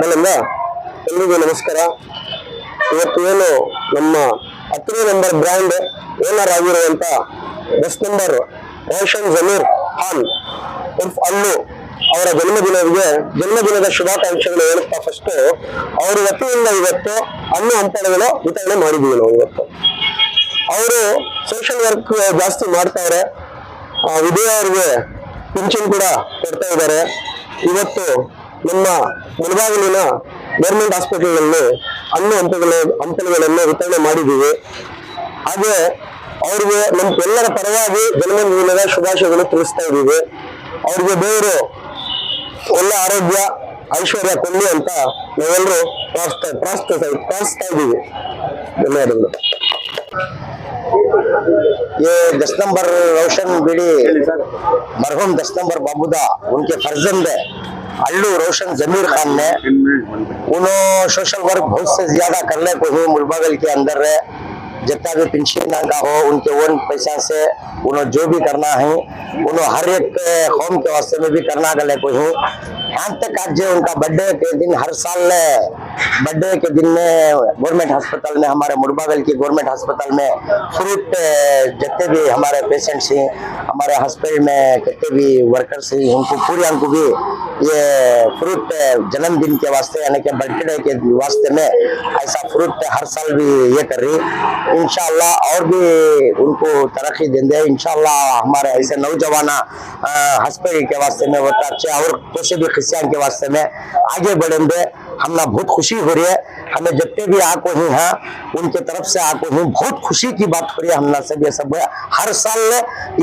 ಮೇಲಿಂದ ಎಲ್ರಿಗೂ ನಮಸ್ಕಾರ. ಇವತ್ತು ಏನು ನಮ್ಮ ಹತ್ತನೇ ನಂಬರ್ ಬ್ರ್ಯಾಂಡ್ ಓನರ್ ಆಗಿರುವಂತ ಬಸ್ ನಂಬರ್ ರೋಷನ್ ಜಮೀರ್ ಖಾನ್ ಉರ್ಫ್ ಅಲ್ಲು ಅವರ ಜನ್ಮದಿನವಿಗೆ ಜನ್ಮದಿನದ ಶುಭಾಕಾಂಕ್ಷೆಗಳು ಹೇಳುತ್ತಾ ಫಸ್ಟ್ ಅವರ ವತಿಯಿಂದ ಇವತ್ತು ಹಣ್ಣು ಹಂಪಲುಗಳು ವಿತರಣೆ ಮಾಡಿದ್ದೀವಿ ನಾವು ಇವತ್ತು. ಅವರು ಸೋಷಿಯಲ್ ವರ್ಕ್ ಜಾಸ್ತಿ ಮಾಡ್ತಾರೆ ವಿಜಯ್ ಅವ್ರಿಗೆ ಪಿಂಚಣಿ ಕೂಡ ಕೊಡ್ತಾ ಇದ್ದಾರೆ. ಇವತ್ತು ನಮ್ಮ ಮುಳಬಾಗಿಲಿನ ಗೌರ್ಮೆಂಟ್ ಹಾಸ್ಪಿಟಲ್ನಲ್ಲಿ ಹಣ್ಣು ಹಂಪಗಳು ಹಂಪಲುಗಳನ್ನು ವಿತರಣೆ ಮಾಡಿದ್ದೀವಿ ಹಾಗೆ ಅವ್ರಿಗೆ ನಮ್ಮ ಎಲ್ಲರ ಪರವಾಗಿ ಜನ್ಮದಿನದ ಶುಭಾಶಯಗಳು ತಿಳಿಸ್ತಾ ಇದ್ದೀವಿ ಅವ್ರಿಗೆ ದೇವರು ಒಳ್ಳೆ ಆರೋಗ್ಯ ಐಶ್ವರ್ಯ ಕೊಡ್ಲಿ ಅಂತ ನಾವೆಲ್ಲರೂ ಪ್ರಾರ್ಥಿಸ್ತಾ ಪ್ರಾರ್ಥಿಸ್ತಾ ಪ್ರಾರ್ಥಿಸ್ತಾ ಇದ್ದೀವಿ ಧನ್ಯವಾದಗಳು ये दस नंबर रोशन बीड़ी मरहूम दस नंबर बाबूदा उनके फर्जंद है अल्लू रोशन जमीर खान ने उन्होंने सोशल वर्क बहुत से ज़्यादा करने को ही मुलबगल के अंदर है जितना भी पेंशन का हो, उनके ओन पैसा से उन्होंने जो भी करना है उन्होंने हर एक होम के वास्ते में भी करना गले को ही। यहाँ तक आज उनका बर्थडे के दिन हर साल बर्थडे के दिन में गवर्नमेंट अस्पताल में, हमारे मुरबागल की गवर्नमेंट अस्पताल में फ्रूट जितने भी हमारे पेशेंट्स हैं, हमारे हॉस्पिटल में कितने भी वर्कर्स हैं, उनको पूरी उनको भी ये फ्रूट जन्मदिन के वास्ते, यानी कि बर्थडे के वास्ते में ऐसा फ्रूट हर साल भी ये कर रही इंशाल्लाह और भी उनको तरक्की देंगे। इंशाल्लाह हमारे ऐसे नौजवान हॉस्पिटल के वास्ते में वो अच्छे और भी क्रिश्चियन के वास्ते में आगे बढ़ेंगे। हमने बहुत खुशी हो रही है। हमें जितने भी आको ही हैं, उनके तरफ़ से आको ही। बहुत खुशी की बात हो रही है। हमने सब ये सब हर साल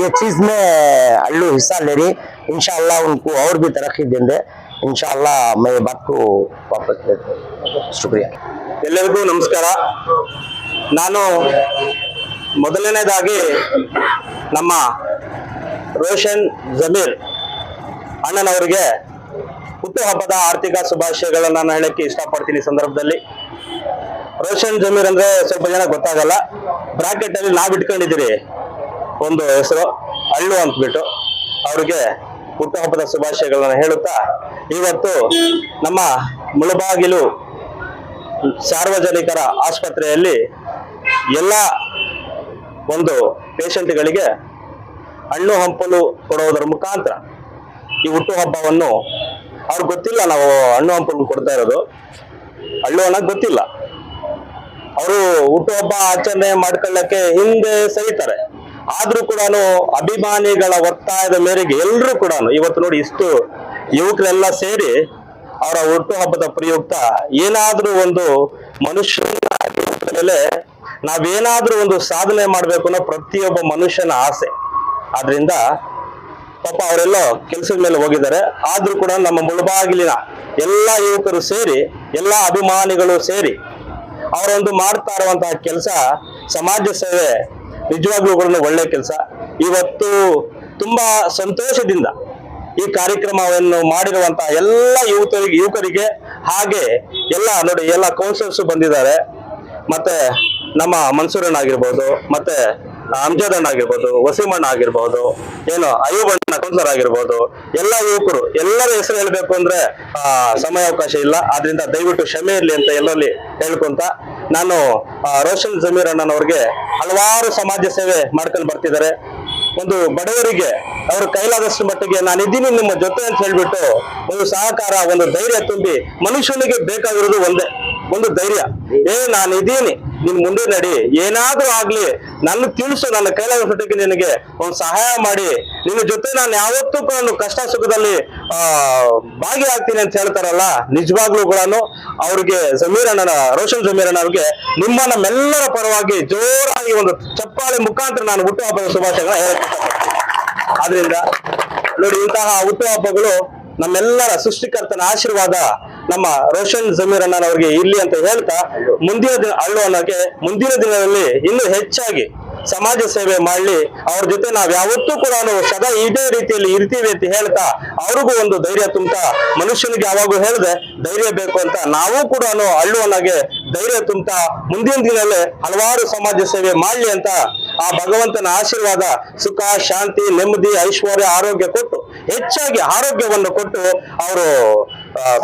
ये चीज़ में अल्लू हिस्सा ले रही। इंशाल्लाह उनको और भी तरक्की देंगे इंशाल्लाह मैं ये बात को वापस लेता हूँ शुक्रिया ಎಲ್ಲರಿಗೂ ನಮಸ್ಕಾರ ನಾನು ಮೊದಲನೇದಾಗಿ ನಮ್ಮ ರೋಷನ್ ಜಮೀರ್ ಅಣ್ಣನವರಿಗೆ ಹುಟ್ಟುಹಬ್ಬದ ಆರ್ಥಿಕ ಶುಭಾಶಯಗಳನ್ನು ನಾನು ಹೇಳಕ್ಕೆ ಇಷ್ಟಪಡ್ತೀನಿ ಈ ಸಂದರ್ಭದಲ್ಲಿ ರೋಷನ್ ಜಮೀರ್ ಅಂದ್ರೆ ಸ್ವಲ್ಪ ಜನ ಗೊತ್ತಾಗಲ್ಲ ಬ್ರಾಕೆಟ್ ಅಲ್ಲಿ ನಾವ್ ಇಟ್ಕೊಂಡಿದ್ದೀರಿ ಒಂದು ಹೆಸರು ಅಳ್ಳು ಅಂದ್ಬಿಟ್ಟು ಅವ್ರಿಗೆ ಹುಟ್ಟುಹಬ್ಬದ ಶುಭಾಶಯಗಳನ್ನು ಹೇಳುತ್ತಾ, ಇವತ್ತು ನಮ್ಮ ಮುಳಬಾಗಿಲು ಸಾರ್ವಜನಿಕರ ಆಸ್ಪತ್ರೆಯಲ್ಲಿ ಎಲ್ಲ ಒಂದು ಪೇಷಂಟ್ಗಳಿಗೆ ಹಣ್ಣು ಹಂಪಲು ಕೊಡುವುದರ ಮುಖಾಂತರ ಈ ಹುಟ್ಟುಹಬ್ಬವನ್ನು ಅವ್ರಿಗೆ ಗೊತ್ತಿಲ್ಲ ನಾವು ಹಣ್ಣು ಹಂಪಲು ಕೊಡ್ತಾ ಇರೋದು. ಹಳ್ಳು ಅನ್ನೋದು ಗೊತ್ತಿಲ್ಲ. ಅವರು ಹುಟ್ಟುಹಬ್ಬ ಆಚರಣೆ ಮಾಡ್ಕೊಳ್ಳಕ್ಕೆ ಹಿಂದೆ ಸಹಿತಾರೆ ಆದ್ರೂ ಕೂಡ ಅಭಿಮಾನಿಗಳ ಒತ್ತಾಯದ ಮೇರೆಗೆ ಎಲ್ಲರೂ ಕೂಡ ಇವತ್ತು ನೋಡಿ ಇಷ್ಟು ಯುವಕರೆಲ್ಲ ಸೇರಿ ಅವರ ಹುಟ್ಟುಹಬ್ಬದ ಪ್ರಯುಕ್ತ ಏನಾದ್ರೂ ಒಂದು ಮನುಷ್ಯನ ಮೇಲೆ ನಾವೇನಾದ್ರೂ ಒಂದು ಸಾಧನೆ ಮಾಡ್ಬೇಕು ಅನ್ನೋ ಪ್ರತಿಯೊಬ್ಬ ಮನುಷ್ಯನ ಆಸೆ. ಆದ್ರಿಂದ ಪಾಪ ಅವರೆಲ್ಲ ಕೆಲಸದ ಮೇಲೆ ಹೋಗಿದ್ದಾರೆ. ಆದ್ರೂ ಕೂಡ ನಮ್ಮ ಮುಳಬಾಗಿಲಿನ ಎಲ್ಲ ಯುವಕರು ಸೇರಿ, ಎಲ್ಲ ಅಭಿಮಾನಿಗಳು ಸೇರಿ ಅವರೊಂದು ಮಾಡ್ತಾ ಇರುವಂತಹ ಕೆಲಸ ಸಮಾಜ ಸೇವೆ ನಿಜವಾಗ್ಲೂ ಕೂಡ ಒಳ್ಳೆ ಕೆಲಸ. ಇವತ್ತು ತುಂಬಾ ಸಂತೋಷದಿಂದ ಈ ಕಾರ್ಯಕ್ರಮವನ್ನು ಮಾಡಿರುವಂತಹ ಎಲ್ಲ ಯುವಕರಿಗೆ ಯುವಕರಿಗೆ ಹಾಗೆ ಎಲ್ಲ ನೋಡಿ ಎಲ್ಲ ಕೌನ್ಸಿಲರ್ಸ್ ಬಂದಿದ್ದಾರೆ. ಮತ್ತೆ ನಮ್ಮ ಮನ್ಸೂರಣ್ಣ ಆಗಿರ್ಬೋದು ಮತ್ತೆ ಅಮ್ಜದ್ ಅಣ್ಣ ಆಗಿರ್ಬೋದು ವಸೀಮಣ್ಣ ಆಗಿರ್ಬೋದು ಏನು ಅಯ್ಯೂಬಣ್ಣ ಕೌನ್ಸಿಲರ್ ಆಗಿರ್ಬೋದು ಎಲ್ಲ ಯುವಕರು ಎಲ್ಲರ ಹೆಸರು ಹೇಳ್ಬೇಕು ಅಂದ್ರೆ ಆ, ಸಮಯಾವಕಾಶ ಇಲ್ಲ. ಆದ್ರಿಂದ ದಯವಿಟ್ಟು ಕ್ಷಮೆ ಇರಲಿ ಅಂತ ಎಲ್ಲರಲ್ಲಿ ಹೇಳ್ಕೊಂತ ನಾನು ರೋಷನ್ ಜಮೀರ್ ಅಣ್ಣನವ್ರಿಗೆ ಹಲವಾರು ಸಮಾಜ ಸೇವೆ ಮಾಡ್ಕೊಂಡು ಬರ್ತಿದ್ದಾರೆ. ಒಂದು ಬಡವರಿಗೆ ಅವ್ರ ಕೈಲಾದಷ್ಟು ಮಟ್ಟಿಗೆ ನಾನು ಇದ್ದೀನಿ ನಿಮ್ಮ ಜೊತೆ ಅಂತ ಹೇಳ್ಬಿಟ್ಟು ಒಂದು ಸಹಕಾರ, ಒಂದು ಧೈರ್ಯ ತುಂಬಿ ಮನುಷ್ಯನಿಗೆ ಬೇಕಾಗಿರೋದು ಒಂದೇ. ಒಂದು ಧೈರ್ಯ. ಏ, ನಾನು ಇದ್ದೀನಿ ನಿನ್ ಮುಂದೆ ನಡಿ. ಏನಾದ್ರೂ ಆಗ್ಲಿ, ನನ್ನ ತಿಳಿಸು, ನನ್ನ ಮಟ್ಟಿಗೆ ನಿನಗೆ ಒಂದು ಸಹಾಯ ಮಾಡಿ. ನಿನ್ನ ಜೊತೆ ನಾನು ಯಾವತ್ತೂ ಕೂಡ ಕಷ್ಟ ಸುಖದಲ್ಲಿ, ಆ, ಭಾಗಿಯಾಗ್ತೀನಿ ಅಂತ ಹೇಳ್ತಾರಲ್ಲ, ನಿಜವಾಗ್ಲೂ ಕೂಡ ಅವ್ರಿಗೆ ಜಮೀರ್ ಅಣ್ಣನ, ರೋಷನ್ ಜಮೀರ್ ಅಣ್ಣ ಅವ್ರಿಗೆ ನಿಮ್ಮ ನಮ್ಮೆಲ್ಲರ ಪರವಾಗಿ ಜೋರಾಗಿ ಒಂದು ಚಪ್ಪಾಳೆ ಮುಖಾಂತರ ನಾನು ಹುಟ್ಟುಹಬ್ಬದ ಶುಭಾಶಯಗಳನ್ನ ಹೇಳಕ್ ಇಷ್ಟಪಡ್ತೀನಿ. ಆದ್ರಿಂದ, ನೋಡಿ ಇಂತಹ ಹುಟ್ಟುಹಬ್ಬಗಳು ನಮ್ಮೆಲ್ಲರ ಸೃಷ್ಟಿಕರ್ತನ ಆಶೀರ್ವಾದ. ನಮ್ಮ ರೋಷನ್ ಜಮೀರ್ ಅಣ್ಣನವರಿಗೆ ಇರ್ಲಿ ಅಂತ ಹೇಳ್ತಾ ಮುಂದಿನ ದಿನ ಅಳ್ಳು ಅನ್ನೋಕೆ ಮುಂದಿನ ದಿನದಲ್ಲಿ ಇನ್ನೂ ಹೆಚ್ಚಾಗಿ ಸಮಾಜ ಸೇವೆ ಮಾಡಲಿ. ಅವ್ರ ಜೊತೆ ನಾವ್ ಯಾವತ್ತೂ ಕೂಡ ಸದಾ ಇದೇ ರೀತಿಯಲ್ಲಿ ಇರ್ತೀವಿ ಅಂತ ಹೇಳ್ತಾ ಅವ್ರಿಗೂ ಒಂದು ಧೈರ್ಯ ತುಂಬತಾ ಮನುಷ್ಯನಿಗೆ ಯಾವಾಗೂ ಹೇಳಿದೆ ಧೈರ್ಯ ಬೇಕು ಅಂತ ನಾವು ಕೂಡ ಅಳ್ಳು ಅನ್ನೋಗೆ ಧೈರ್ಯ ತುಂಬತಾ ಮುಂದಿನ ದಿನದಲ್ಲಿ ಹಲವಾರು ಸಮಾಜ ಸೇವೆ ಮಾಡಲಿ ಅಂತ ಆ ಭಗವಂತನ ಆಶೀರ್ವಾದ ಸುಖ, ಶಾಂತಿ, ನೆಮ್ಮದಿ, ಐಶ್ವರ್ಯ, ಆರೋಗ್ಯ ಕೊಟ್ಟು ಹೆಚ್ಚಾಗಿ ಆರೋಗ್ಯವನ್ನು ಕೊಟ್ಟು ಅವರು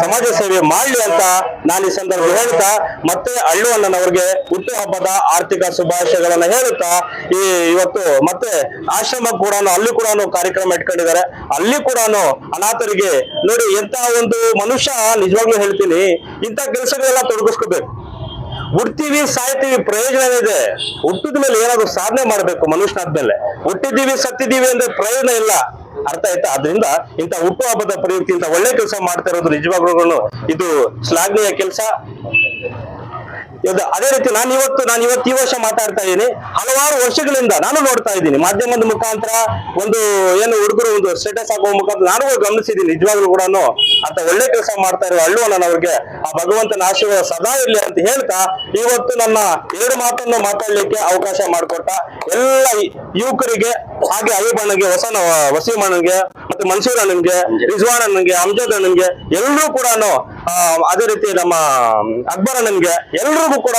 ಸಮಾಜ ಸೇವೆ ಮಾಡಲಿ ಅಂತ ನಾನು ಈ ಸಂದರ್ಭ ಹೇಳ್ತಾ, ಮತ್ತೆ ಅಳ್ಳು ಹುಟ್ಟು ಹುಟ್ಟುಹಬ್ಬದ ಆರ್ಥಿಕ ಶುಭಾಶಯಗಳನ್ನ ಹೇಳುತ್ತಾ, ಈ ಇವತ್ತು ಮತ್ತೆ ಆಶ್ರಮ ಕೂಡ ಅಲ್ಲಿ ಕೂಡ ಕಾರ್ಯಕ್ರಮ ಇಟ್ಕೊಂಡಿದ್ದಾರೆ. ಅಲ್ಲಿ ಕೂಡ ಅನಾಥರಿಗೆ ನೋಡಿ ಎಂತ ಒಂದು ಮನುಷ್ಯ, ನಿಜವಾಗ್ಲೂ ಹೇಳ್ತೀನಿ, ಇಂಥ ಕೆಲಸಗಳೆಲ್ಲ ತೊಡಗಿಸ್ಕೋಬೇಕು. ಹುಡ್ತೀವಿ ಸಾಯ್ತೀವಿ ಪ್ರಯೋಜನ ಇದೆ. ಹುಟ್ಟಿದ ಮೇಲೆ ಏನಾದ್ರು ಸಾಧನೆ ಮಾಡಬೇಕು ಮನುಷ್ಯನಾದ್ಮೇಲೆ. ಹುಟ್ಟಿದ್ದೀವಿ, ಸತ್ತಿದ್ದೀವಿ ಅಂದ್ರೆ ಪ್ರಯೋಜನ ಇಲ್ಲ. ಅರ್ಥ ಆಯ್ತಾ? ಅದರಿಂದ ಇಂಥ ಹುಟ್ಟು ಹಬ್ಬದ ಪ್ರಯುಕ್ತಿ, ಇಂಥ ಒಳ್ಳೆ ಕೆಲಸ ಮಾಡ್ತಾ ಇರೋದು ನಿಜವಾಗ್ಲೂ ಇದು ಶ್ಲಾಘನೀಯ ಕೆಲಸ. ಅದೇ ರೀತಿ ನಾನು ಇವತ್ತು ನಾನು ಇವತ್ತು ಈ ವರ್ಷ ಮಾತಾಡ್ತಾ ಇದ್ದೀನಿ. ಹಲವಾರು ವರ್ಷಗಳಿಂದ ನಾನು ನೋಡ್ತಾ ಇದ್ದೀನಿ. ಮಾಧ್ಯಮದ ಮುಖಾಂತರ ಒಂದು ಏನು ಹುಡುಗರು ಒಂದು ಸ್ಟೇಟಸ್ ಹಾಕುವ ಮುಖಾಂತರ ನಾನು ಗಮನಿಸಿದ್ದೀನಿ. ನಿಜವಾಗ್ಲೂ ಕೂಡ ಅಂತ ಒಳ್ಳೆ ಕೆಲಸ ಮಾಡ್ತಾ ಇರೋ ನಾನು ಅವ್ರಿಗೆ, ಆ ಭಗವಂತನ ಆಶೀರ್ವಾದ ಸದಾ ಇರಲಿ ಅಂತ ಹೇಳ್ತಾ, ಇವತ್ತು ನನ್ನ ಎರಡು ಮಾತನ್ನು ಮಾತಾಡ್ಲಿಕ್ಕೆ ಅವಕಾಶ ಮಾಡಿಕೊಟ್ಟ ಎಲ್ಲ ಯುವಕರಿಗೆ, ಹಾಗೆ ಅಯ್ಯಬಣ್ಣಗೆ ಹೊಸ ವಸೀಮಣ್ಣನಿಗೆ ಮತ್ತೆ ಮನ್ಸೂರ್ ಅಣ್ಣನ್ಗೆ, ರಿಜ್ವಾನ್ ಅಣ್ಣನ್ಗೆ, ಅಮ್ಜದ್ ಎಲ್ಲರೂ ಕೂಡ ಅದೇ ರೀತಿ ನಮ್ಮ ಅಕ್ಬರ ನನ್ಗೆ ಎಲ್ರಿಗೂ ಕೂಡ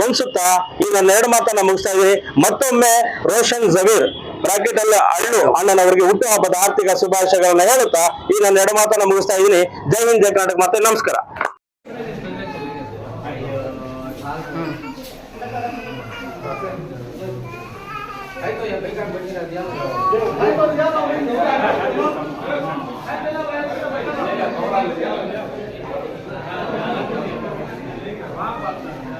ವಂದಿಸುತ್ತಾ ಈ ನನ್ನ ಎರಡು ಮಾತನ್ನ ಮುಗಿಸ್ತಾ ಇದೀನಿ ಮತ್ತೊಮ್ಮೆ ರೋಷನ್ ಜವೀರ್ ಬ್ರಾಕೆಟ್ ಅಲ್ಲಿ ಅಳ್ಳು ಅಣ್ಣನವರಿಗೆ ಹುಟ್ಟುಹಬ್ಬದ ಆರ್ಥಿಕ ಶುಭಾಶಯಗಳನ್ನ ಹೇಳುತ್ತಾ ಈ ನನ್ನ ಎರಡು ಮಾತನ್ನ ಮುಗಿಸ್ತಾ ಇದೀನಿ ಜೈ ಹಿಂದ್, ಜೈ ಕರ್ನಾಟಕ. ಮತ್ತೆ ನಮಸ್ಕಾರ.